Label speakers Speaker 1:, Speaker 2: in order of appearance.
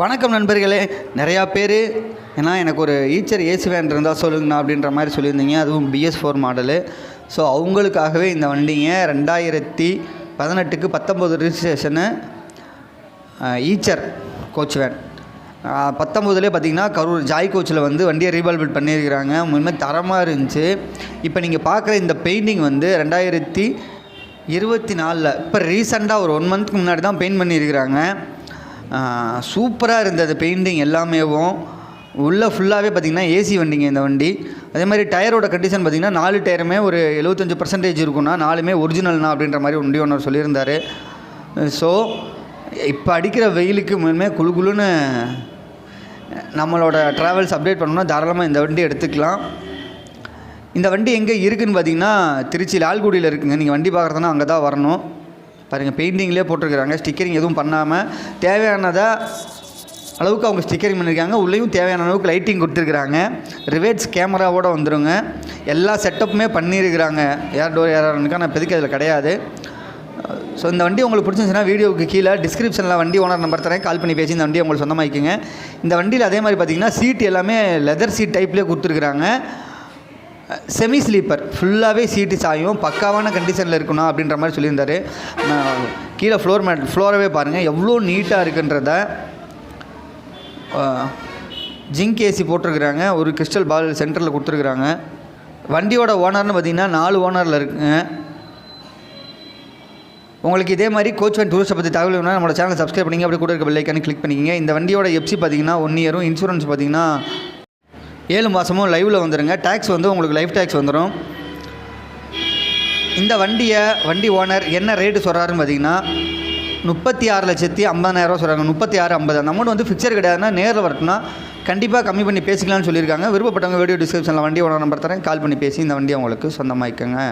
Speaker 1: வணக்கம் நண்பர்களே. நிறையா பேர் ஏன்னா எனக்கு ஒரு ஈச்சர் ஏசி வேன் இருந்தால் சொல்லுங்கண்ணா அப்படின்ற மாதிரி சொல்லியிருந்தீங்க. அதுவும் பிஎஸ் ஃபோர் மாடலு ஸோ அவங்களுக்காகவே இந்த வண்டிங்க ரெண்டாயிரத்தி பதினெட்டுக்கு பத்தொம்போது ரிஜிஸ்ட்ரேஷனு ஈச்சர் கோச் வேன் பத்தொம்போதுலேயே பார்த்தீங்கன்னா கரூர் ஜாய் கோச்சில் வந்து வண்டியை ரீபால்பிட் பண்ணியிருக்கிறாங்க. உண்மையாக தரமாக இருந்துச்சு. இப்போ நீங்கள் பார்க்குற இந்த பெயிண்டிங் வந்து ரெண்டாயிரத்தி இருபத்தி நாலில் இப்போ ரீசெண்டாக ஒரு ஒன் மந்த்க்கு முன்னாடி தான் பெயிண்ட் பண்ணியிருக்கிறாங்க. சூப்பராக இருந்தது. பெயிண்டிங் எல்லாமேவும் உள்ளே ஃபுல்லாகவே பார்த்திங்கன்னா ஏசி வண்டிங்க இந்த வண்டி. அதே மாதிரி டயரோட கண்டிஷன் பார்த்திங்கன்னா நாலு டயருமே ஒரு எழுபத்தஞ்சு பர்சன்டேஜ் இருக்குன்னா நாலுமே ஒரிஜினல்னா அப்படின்ற மாதிரி வண்டி ஒன்று சொல்லியிருந்தார். ஸோ இப்போ அடிக்கிற வெயிலுக்கு முன்னே குளு குளுன்னு நம்மளோட ட்ராவல்ஸ் அப்டேட் பண்ணோம்னா தாராளமாக இந்த வண்டி எடுத்துக்கலாம். இந்த வண்டி எங்கே இருக்குதுன்னு பார்த்தீங்கன்னா திருச்சி லால்குடியில் இருக்குங்க. நீங்கள் வண்டி பார்க்குறதுனா அங்கே தான் வரணும். பாருங்கள் பெயிண்டிங்லேயே போட்டிருக்கிறாங்க. ஸ்டிக்கரிங் எதுவும் பண்ணாமல் தேவையானதை அளவுக்கு அவங்க ஸ்டிக்கரிங் பண்ணியிருக்காங்க உள்ளேயும் தேவையான அளவுக்கு லைட்டிங் கொடுத்துருக்குறாங்க. ரிவேட்ஸ் கேமராவோடு வந்துடுங்க எல்லா செட்டப்புமே பண்ணியிருக்கிறாங்க. ஏர் டோர் ஏறாருக்கான இப்போதைக்கு அதில் கிடையாது. ஸோ இந்த வண்டி உங்களுக்கு பிடிச்சிருந்துச்சுன்னா வீடியோவுக்கு கீழே டிஸ்கிரிப்ஷனில் வண்டி ஓனர் நம்பர் தரேன். கால் பண்ணி பேசி இந்த வண்டியை உங்களுக்கு சொந்தமாக்கிங்க இந்த வண்டியில் அதே மாதிரி பார்த்தீங்கன்னா சீட் எல்லாமே லெதர் சீட் டைப்லேயே கொடுத்துருக்குறாங்க. செமி ஸ்லீப்பர் ஃபுல்லாகவே சீட்டு சாயும் பக்காவான கண்டிஷனில் இருக்கணும் அப்படின்ற மாதிரி சொல்லியிருந்தாரு. கீழே ஃப்ளோர் மேட் ஃப்ளோரவே பாருங்கள் எவ்வளோ நீட்டாக இருக்குன்றத ஜிங்க் ஏசி போட்டிருக்கிறாங்க. ஒரு கிறிஸ்டல் பால் சென்டரில் கொடுத்துருக்குறாங்க. வண்டியோட ஓனர்னு பார்த்தீங்கன்னா நாலு ஓனரில் இருக்குங்க உங்களுக்கு இதே மாதிரி கோச் வேன் டூரிஸ்ட்டை பற்றி தகவல் வேணும்னா நம்மளோட சேனல் சப்ஸ்கிரைப் பண்ணிங்க. அப்படியே கூட இருக்க பெல்லைக்கானு கிளிக் பண்ணிக்கிங்க. இந்த வண்டியோட எப்சி பார்த்தீங்கன்னா ஒன் இயரும் இன்சூரன்ஸ் பார்த்தீங்கன்னா ஏழு மாதமும் லைவில் வந்துடுங்க டேக்ஸ் வந்து உங்களுக்கு லைஃப் டேக்ஸ் வந்துடும் இந்த வண்டியை வண்டி ஓனர் என்ன ரேட்டு சொல்கிறாருன்னு பார்த்தீங்கன்னா முப்பத்தி ஆறு லட்சத்தி ஐம்பதாயிரரூவா சொல்கிறாங்க முப்பத்தி ஆறு ஐம்பது. அந்த அமௌண்ட் வந்து ஃபிக்சர் கிடையாதுன்னா நேரில் வரட்டும்னா கண்டிப்பாக கம்மி பண்ணி பேசிக்கலாம்னு சொல்லியிருக்காங்க. விருப்பப்பட்டவங்க வீடியோ டிஸ்கிரிப்ஷனில் வண்டி ஓனர் நம்பர் தரேன். கால் பண்ணி பேசி இந்த வண்டியை உங்களுக்கு சொந்தமாக்கிக்கோங்க.